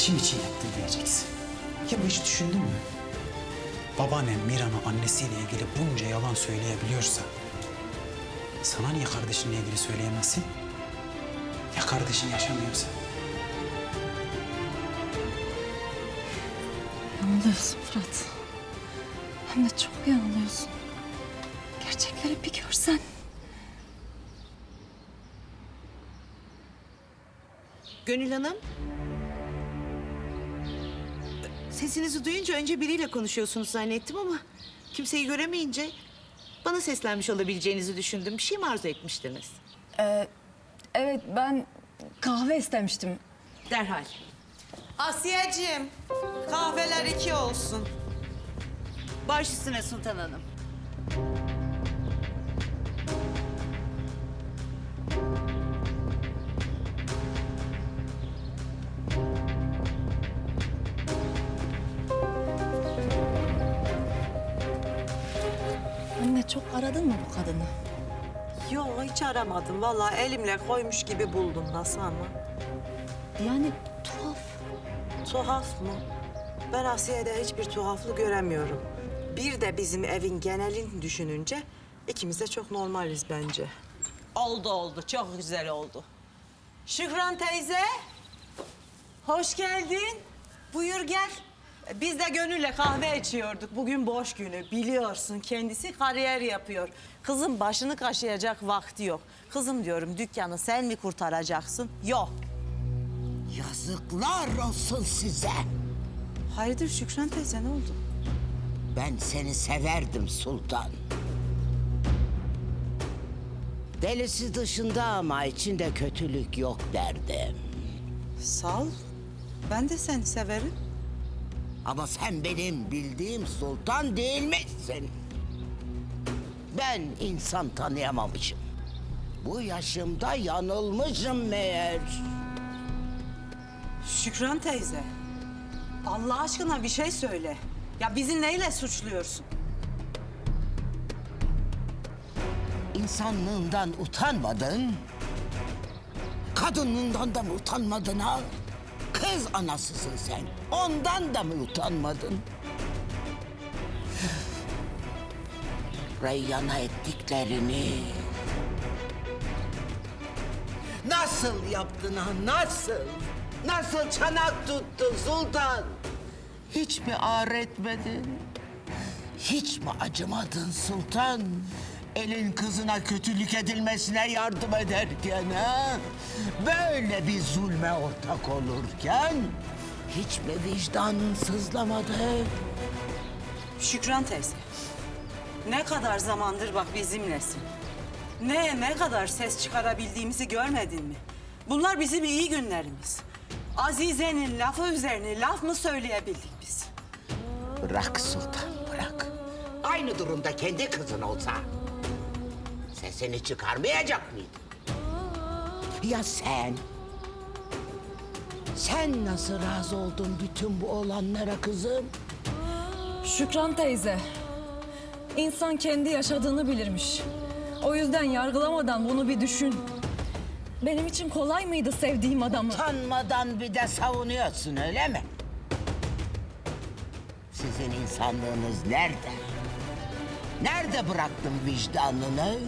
Kardeşim için yaptım diyeceksin. Ya bu hiç düşündün mü? Babaannem Miran'a annesiyle ilgili bunca yalan söyleyebiliyorsa... ...sana niye kardeşinle ilgili söyleyemezsin? Ya kardeşin yaşamıyorsa? Yanılıyorsun Fırat. Hem de çok yanılıyorsun. Gerçekleri bir görsen. Gönül Hanım. Sesinizi duyunca önce biriyle konuşuyorsunuz zannettim ama kimseyi göremeyince bana seslenmiş olabileceğinizi düşündüm. Bir şey mi arzu etmiştiniz? Evet ben kahve istemiştim. Derhal. Asiyeciğim, kahveler iki olsun. Baş üstüne Sultan Hanım. Çok aradın mı bu kadını? Yok hiç aramadım. Vallahi elimle koymuş gibi buldum nasıl ama. Yani tuhaf. Tuhaf mı? Ben Asiye'de hiçbir tuhaflık göremiyorum. Bir de bizim evin genelini düşününce ikimiz de çok normaliz bence. Oldu oldu. Çok güzel oldu. Şükran teyze. Hoş geldin. Buyur gel. Biz de Gönül'le kahve içiyorduk. Bugün boş günü. Biliyorsun kendisi kariyer yapıyor. Kızım başını kaşıyacak vakti yok. Kızım diyorum dükkanı sen mi kurtaracaksın? Yok. Yazıklar olsun size. Hayırdır Şükran teyze ne oldu? Ben seni severdim sultan. Delisi dışında ama içinde kötülük yok derdim. Sağ ol. Ben de seni severim. Ama sen benim bildiğim sultan değilmişsin. Ben insan tanıyamamışım. Bu yaşımda yanılmışım meğer. Şükran teyze. Allah aşkına bir şey söyle. Ya bizi neyle suçluyorsun? İnsanlığından utanmadın. Kadınlığından da mı utanmadın ha? Kız anasısın sen. Ondan da mı utanmadın? Reyyan'a ettiklerini... Nasıl yaptın ha? Nasıl? Nasıl çanak tuttun sultan? Hiç mi ağır etmedin? Hiç mi acımadın sultan? Elin kızına kötülük edilmesine yardım ederken ha? Böyle bir zulme ortak olurken hiç mi vicdanın sızlamadı? Şükran teyze. Ne kadar zamandır bak bizimlesin. Ne ne kadar ses çıkarabildiğimizi görmedin mi? Bunlar bizim iyi günlerimiz. Azize'nin lafı üzerine laf mı söyleyebildik biz? Bırak sultan bırak. Aynı durumda kendi kızın olsa sesini çıkarmayacak mıydın? Ya sen? Sen nasıl razı oldun bütün bu olanlara kızım? Şükran teyze. İnsan kendi yaşadığını bilirmiş. O yüzden yargılamadan bunu bir düşün. Benim için kolay mıydı sevdiğim adamı? Utanmadan bir de savunuyorsun öyle mi? Sizin insanlığınız nerede? Nerede bıraktın vicdanını?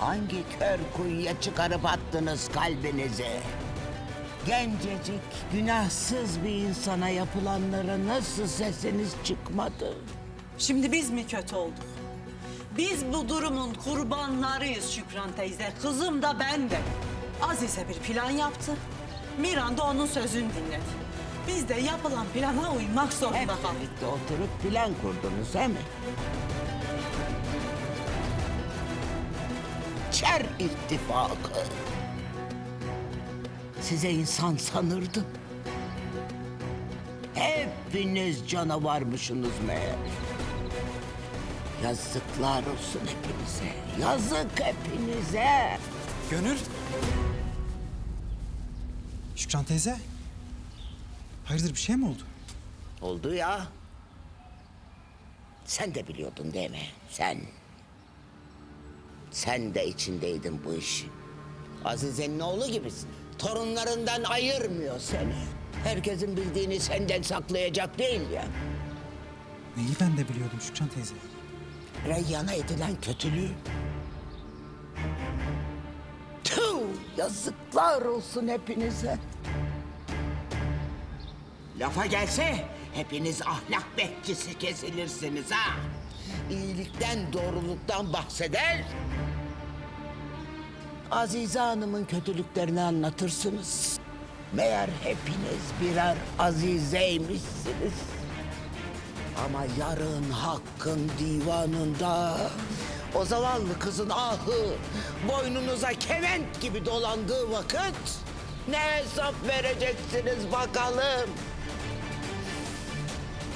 Hangi kör kuyuya çıkarıp attınız kalbinizi? Gencecik, günahsız bir insana yapılanlara nasıl sesiniz çıkmadı? Şimdi biz mi kötü olduk? Biz bu durumun kurbanlarıyız Şükran teyze. Kızım da ben de. Azize bir plan yaptı. Miran da onun sözünü dinledi. Biz de yapılan plana uymak zorunda Hep kaldık. birlikte oturup plan kurdunuz değil mi? Çer ittifakı. Size insan sanırdım. Hepiniz canavarmışsınız meğer. Yazıklar olsun hepinize. Yazık hepinize. Gönül. Şükran teyze. Hayırdır bir şey mi oldu? Oldu ya. Sen de biliyordun değil mi? Sen. Sen de içindeydin bu işin. Azize'nin oğlu gibisin. Torunlarından ayırmıyor seni. Herkesin bildiğini senden saklayacak değil ya. Neyi ben de biliyordum Şükran teyze. Reyyan'a edilen kötülüğü. Tüh, yazıklar olsun hepinize. Lafa gelse hepiniz ahlak bekçisi kesilirsiniz ha. İyilikten, doğruluktan bahseder. Azize Hanım'ın kötülüklerini anlatırsınız. Meğer hepiniz birer azizeymişsiniz. Ama yarın hakkın divanında o zavallı kızın ahı boynunuza kement gibi dolandığı vakit ne hesap vereceksiniz bakalım?